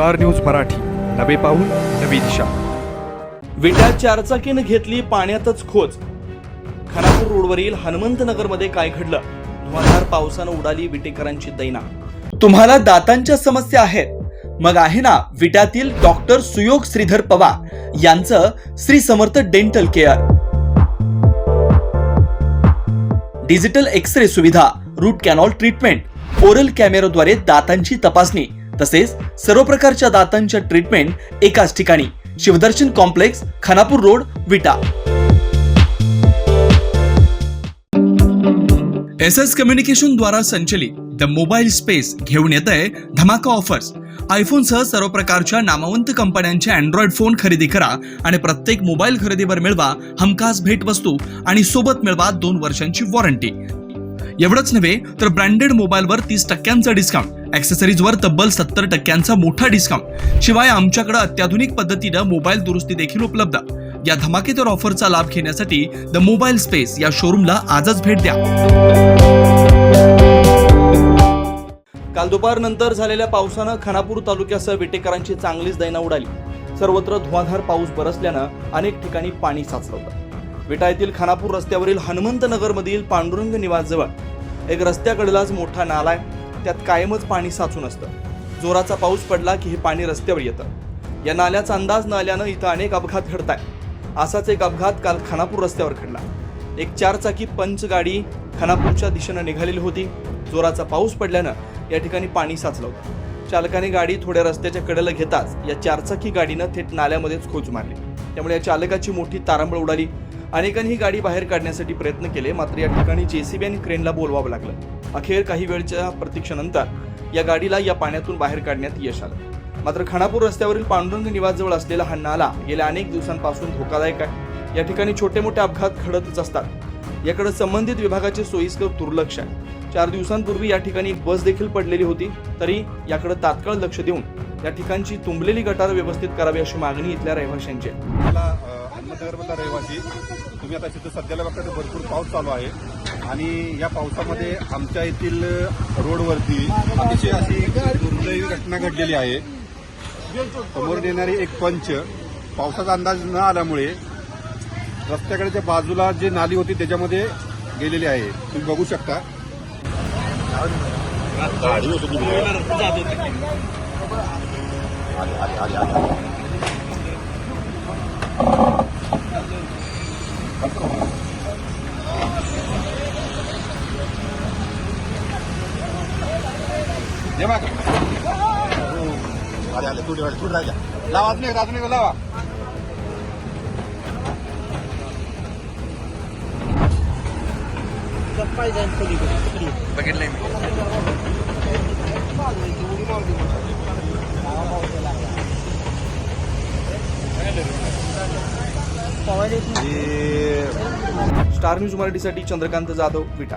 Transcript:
Star news Marathi. नवे पाऊल नवी दिशा. विटा चारचाकीनं घेतली पाण्यातच खोच खानापूर रोडवरील हनुमंतनगरमध्ये काय घडलं? धुवाधार पावसानं उडाली विटेकरांची दैना. तुम्हाला दातांच्या समस्या आहेत. मग आहे ना विट्यातील डॉक्टर सुयोग श्रीधर पवार यांचं Shri Samarth dental care. Digital X ray सुविधा रूट कॅनॉल ट्रीटमेंट ओरल कॅमेराद्वारे दातांची तपासणी. तसेच सर्व प्रकारच्या दातांच्या ट्रीटमेंट एकाच ठिकाणी. Shivdarshan complex Khanapur road Vita. S S communication द्वारा संचलित द मोबाईल स्पेस घेऊन येत आहे धमाका ऑफर्स आयफोन सह सर्व प्रकारच्या नामवंत कंपन्यांचे अँड्रॉइड फोन खरेदी करा आणि प्रत्येक मोबाईल खरेदीवर मिळवा हमखास भेटवस्तू आणि सोबत मिळवा दोन वर्षांची वॉरंटी एवढंच नव्हे तर ब्रँडेड मोबाईलवर तीस टक्क्यांचा डिस्काउंट ॲक्सेसरीजवर तब्बल सत्तर टक्क्यांचा मोठा डिस्काउंट शिवाय आमच्याकडे अत्याधुनिक पद्धतीनं मोबाईल दुरुस्ती देखील उपलब्ध. या धमाकेदार ऑफरचा लाभ घेण्यासाठी द मोबाईल स्पेस या शोरूमला आजच भेट द्या. काल दुपारनंतर झालेल्या पावसानं खानापूर तालुक्यासह विटेकरांची चांगलीच दैना उडाली. सर्वत्र धुवाधार पाऊस बरसल्यानं अनेक ठिकाणी पाणी साचलं होतं. विटा येथील खानापूर रस्त्यावरील हनुमंत नगरमधील पांडुरंग निवासजवळ एक रस्त्याकडलाच मोठा नाला आहे. त्यात कायमच पाणी साचून असतं. जोराचा पाऊस पडला की हे पाणी रस्त्यावर येतं. या नाल्याचा अंदाज न आल्यानं इथं अनेक अपघात घडत आहे असाच एक अपघात काल खानापूर रस्त्यावर घडला. एक चारचाकी पंच गाडी खानापूरच्या दिशेनं निघालेली होती. जोराचा पाऊस पडल्यानं या ठिकाणी पाणी साचलं होतं. चालकाने गाडी थोड्या रस्त्याच्या कडेला घेताच या चारचाकी गाडीनं थेट नाल्यामध्येच खोच मारली. त्यामुळे या चालकाची मोठी तारांबळ उडाली. अनेकांनी ही गाडी बाहेर काढण्यासाठी प्रयत्न केले मात्र या ठिकाणी जेसीबी आणि क्रेनला बोलवावं लागलं. अखेर काही वेळच्या प्रतीक्षेनंतर या गाडीला या पाण्यातून बाहेर काढण्यात यश आलं. मात्र खानापूर रस्त्यावरील पांडुरंग निवासजवळ असलेला हा नाला गेल्या अनेक दिवसांपासून धोकादायक आहे. या ठिकाणी छोटे मोठे अपघात घडतच असतात. याकडे संबंधित विभागाचे सोयीस्कर दुर्लक्ष आहे. चार दिवसांपूर्वी या ठिकाणी एक बस देखील पडलेली होती तरी याकडे तात्काळ लक्ष देऊन या ठिकाणची तुंबलेली गटार व्यवस्थित करावी अशी मागणी इथल्या रहिवाशांची आहे. नगरमधला रहिवासी तुम्ही आता तिथं सध्याला बघता तर भरपूर पाऊस चालू आहे. आणि या पावसामध्ये आमच्या येथील रोडवरती अतिशय अशी दुर्दैवी घटना घडलेली आहे. समोर येणारी एक पंच पावसाचा अंदाज न आल्यामुळे रस्त्याकडेच्या बाजूला जी नाली होती त्याच्यामध्ये गेलेली आहे. तुम्ही बघू शकता. जे माग. अरे आले तू तू राजा. लावा अजून एक अजून एक लावा. हे स्टार न्यूज मराठीसाठी चंद्रकांत जाधव विटा.